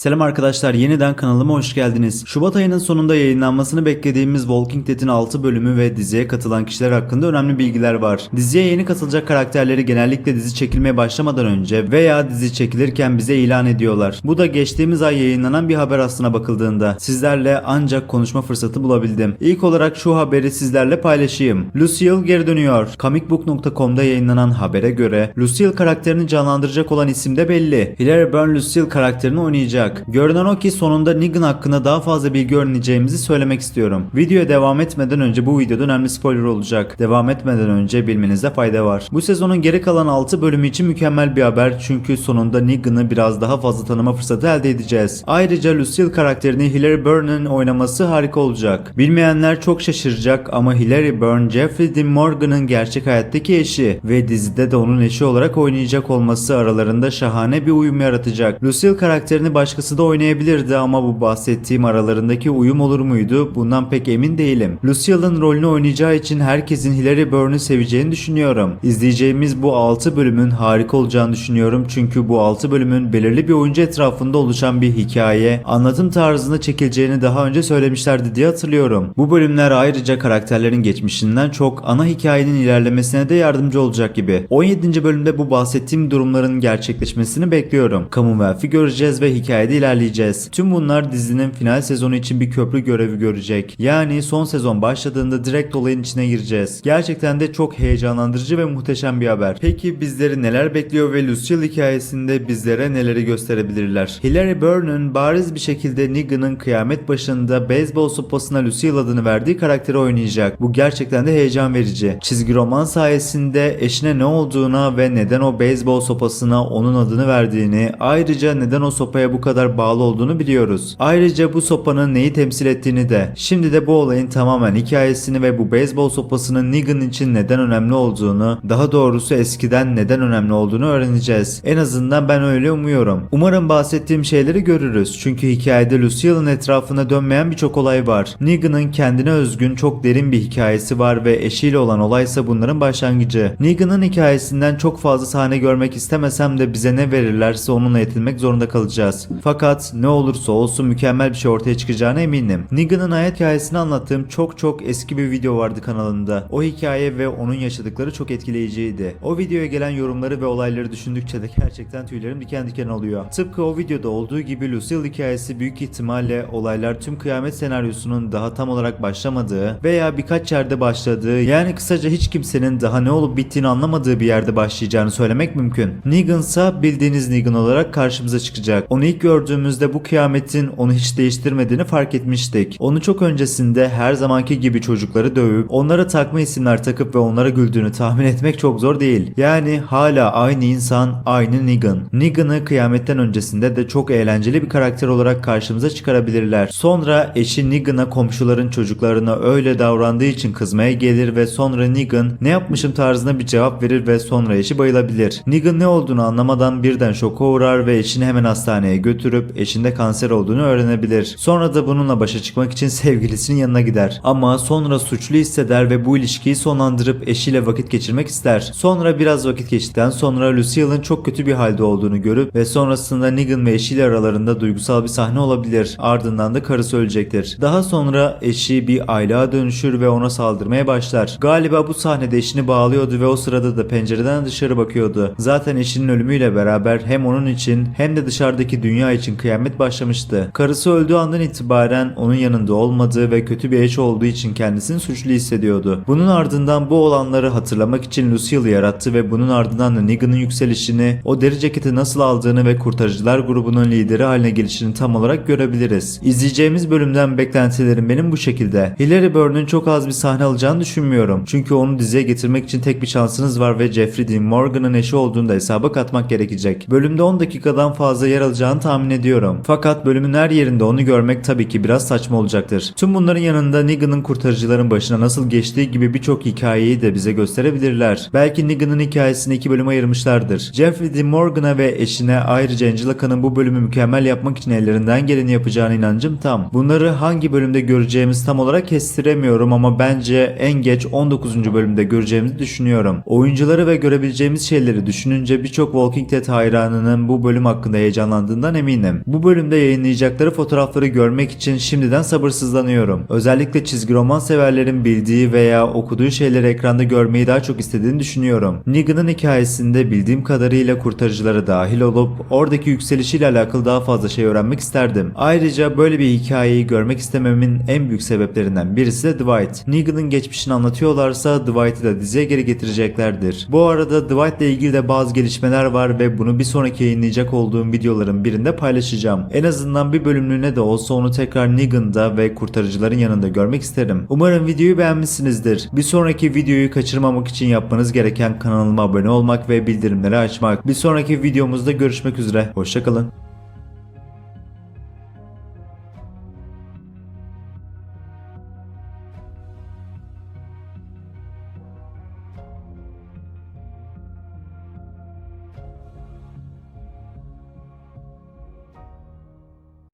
Selam arkadaşlar yeniden kanalıma hoş geldiniz. Şubat ayının sonunda yayınlanmasını beklediğimiz Walking Dead'in 6 bölümü ve diziye katılan kişiler hakkında önemli bilgiler var. Diziye yeni katılacak karakterleri genellikle dizi çekilmeye başlamadan önce veya dizi çekilirken bize ilan ediyorlar. Bu da geçtiğimiz ay yayınlanan bir haber aslına bakıldığında. Sizlerle ancak konuşma fırsatı bulabildim. İlk olarak şu haberi sizlerle paylaşayım. Lucille geri dönüyor. Comicbook.com'da yayınlanan habere göre Lucille karakterini canlandıracak olan isim de belli. Hilary Byrne Lucille karakterini oynayacak. Görünen o ki sonunda Negan hakkında daha fazla bilgi öğreneceğimizi söylemek istiyorum. Videoya devam etmeden önce bu videoda önemli spoiler olacak. Devam etmeden önce bilmenizde fayda var. Bu sezonun geri kalan 6 bölümü için mükemmel bir haber çünkü sonunda Negan'ı biraz daha fazla tanıma fırsatı elde edeceğiz. Ayrıca Lucille karakterini Hilary Byrne'ın oynaması harika olacak. Bilmeyenler çok şaşıracak ama Hilary Byrne Jeffrey Dean Morgan'ın gerçek hayattaki eşi ve dizide de onun eşi olarak oynayacak olması aralarında şahane bir uyum yaratacak. Lucille karakterini başkası da oynayabilirdi ama bu bahsettiğim aralarındaki uyum olur muydu? Bundan pek emin değilim. Lucille'ın rolünü oynayacağı için herkesin Hilary Byrne'ı seveceğini düşünüyorum. İzleyeceğimiz bu 6 bölümün harika olacağını düşünüyorum çünkü bu 6 bölümün belirli bir oyuncu etrafında oluşan bir hikaye, anlatım tarzında çekileceğini daha önce söylemişlerdi diye hatırlıyorum. Bu bölümler ayrıca karakterlerin geçmişinden çok ana hikayenin ilerlemesine de yardımcı olacak gibi. 17. bölümde bu bahsettiğim durumların gerçekleşmesini bekliyorum. Commonwealth'i göreceğiz ve hikayede ilerleyeceğiz. Tüm bunlar dizinin final sezonu için bir köprü görevi görecek. Yani son sezon başladığında direkt olayın içine gireceğiz. Gerçekten de çok heyecanlandırıcı ve muhteşem bir haber. Peki bizleri neler bekliyor ve Lucille hikayesinde bizlere neleri gösterebilirler? Hilary Byrne'ın bariz bir şekilde Negan'ın kıyamet başında beyzbol sopasına Lucille adını verdiği karakteri oynayacak. Bu gerçekten de heyecan verici. Çizgi roman sayesinde eşine ne olduğuna ve neden o beyzbol sopasına onun adını verdiğini, ayrıca neden o sopaya bu kadar bağlı olduğunu biliyoruz. Ayrıca bu sopanın neyi temsil ettiğini de. Şimdi de bu olayın tamamen hikayesini ve bu beyzbol sopasının Negan için neden önemli olduğunu, daha doğrusu eskiden neden önemli olduğunu öğreneceğiz. En azından ben öyle umuyorum. Umarım bahsettiğim şeyleri görürüz. Çünkü hikayede Lucille'ın etrafına dönmeyen birçok olay var. Negan'ın kendine özgün çok derin bir hikayesi var ve eşiyle olan olaysa bunların başlangıcı. Negan'ın hikayesinden çok fazla sahne görmek istemesem de bize ne verirlerse onunla yetinmek zorunda kalacağız. Fakat ne olursa olsun mükemmel bir şey ortaya çıkacağına eminim. Negan'ın hayat hikayesini anlattığım çok çok eski bir video vardı kanalında. O hikaye ve onun yaşadıkları çok etkileyiciydi. O videoya gelen yorumları ve olayları düşündükçe de gerçekten tüylerim diken diken oluyor. Tıpkı o videoda olduğu gibi Lucille hikayesi büyük ihtimalle olaylar tüm kıyamet senaryosunun daha tam olarak başlamadığı veya birkaç yerde başladığı yani kısaca hiç kimsenin daha ne olup bittiğini anlamadığı bir yerde başlayacağını söylemek mümkün. Negan ise bildiğiniz Negan olarak karşımıza çıkacak. Onu ilk gördüğümüzde bu kıyametin onu hiç değiştirmediğini fark etmiştik. Onu çok öncesinde her zamanki gibi çocukları dövüp onlara takma isimler takıp ve onlara güldüğünü tahmin etmek çok zor değil. Yani hala aynı insan, aynı Negan. Negan'ı kıyametten öncesinde de çok eğlenceli bir karakter olarak karşımıza çıkarabilirler. Sonra eşi Negan'a komşuların çocuklarına öyle davrandığı için kızmaya gelir ve sonra Negan ne yapmışım tarzında bir cevap verir ve sonra eşi bayılabilir. Negan ne olduğunu anlamadan birden şoka uğrar ve eşini hemen hastaneye götürüp eşinde kanser olduğunu öğrenebilir. Sonra da bununla başa çıkmak için sevgilisinin yanına gider. Ama sonra suçlu hisseder ve bu ilişkiyi sonlandırıp eşiyle vakit geçirmek ister. Sonra biraz vakit geçtikten sonra Lucille'ın çok kötü bir halde olduğunu görüp ve sonrasında Negan ve eşiyle aralarında duygusal bir sahne olabilir. Ardından da karısı ölecektir. Daha sonra eşi bir aylığa dönüşür ve ona saldırmaya başlar. Galiba bu sahnede eşini bağlıyordu ve o sırada da pencereden dışarı bakıyordu. Zaten eşinin ölümüyle beraber hem onun için hem de dışarıdaki dünya için kıyamet başlamıştı. Karısı öldüğü andan itibaren onun yanında olmadığı ve kötü bir eş olduğu için kendisini suçlu hissediyordu. Bunun ardından bu olanları hatırlamak için Lucille'ı yarattı ve bunun ardından da Negan'ın yükselişini, o deri ceketi nasıl aldığını ve kurtarıcılar grubunun lideri haline gelişini tam olarak görebiliriz. İzleyeceğimiz bölümden beklentilerim benim bu şekilde. Hilary Byrne'ın çok az bir sahne alacağını düşünmüyorum. Çünkü onu diziye getirmek için tek bir şansınız var ve Jeffrey Dean Morgan'ın eşi olduğunu da hesaba katmak gerekecek. Bölümde 10 dakikadan fazla yer alacağını tahmin ediyorum. Fakat bölümün her yerinde onu görmek tabii ki biraz saçma olacaktır. Tüm bunların yanında Negan'ın kurtarıcıların başına nasıl geçtiği gibi birçok hikayeyi de bize gösterebilirler. Belki Negan'ın hikayesini iki bölüme ayırmışlardır. Jeffrey Dean Morgan'a ve eşine ayrıca Angela Khan'ın bu bölümü mükemmel yapmak için ellerinden geleni yapacağına inancım tam. Bunları hangi bölümde göreceğimiz tam olarak kestiremiyorum ama bence en geç 19. bölümde göreceğimizi düşünüyorum. Oyuncuları ve görebileceğimiz şeyleri düşününce birçok Walking Dead hayranının bu bölüm hakkında heyecanlandığından eminim. Eminim. Bu bölümde yayınlayacakları fotoğrafları görmek için şimdiden sabırsızlanıyorum. Özellikle çizgi roman severlerin bildiği veya okuduğu şeyleri ekranda görmeyi daha çok istediğini düşünüyorum. Negan'ın hikayesinde bildiğim kadarıyla kurtarıcıları dahil olup oradaki yükselişiyle alakalı daha fazla şey öğrenmek isterdim. Ayrıca böyle bir hikayeyi görmek istememin en büyük sebeplerinden birisi de Dwight. Negan'ın geçmişini anlatıyorlarsa Dwight'ı da diziye geri getireceklerdir. Bu arada Dwight ile ilgili de bazı gelişmeler var ve bunu bir sonraki yayınlayacak olduğum videoların birinde paylaşacağım. En azından bir bölümlüğüne de olsa onu tekrar Negan'da ve kurtarıcıların yanında görmek isterim. Umarım videoyu beğenmişsinizdir. Bir sonraki videoyu kaçırmamak için yapmanız gereken kanalıma abone olmak ve bildirimleri açmak. Bir sonraki videomuzda görüşmek üzere. Hoşçakalın.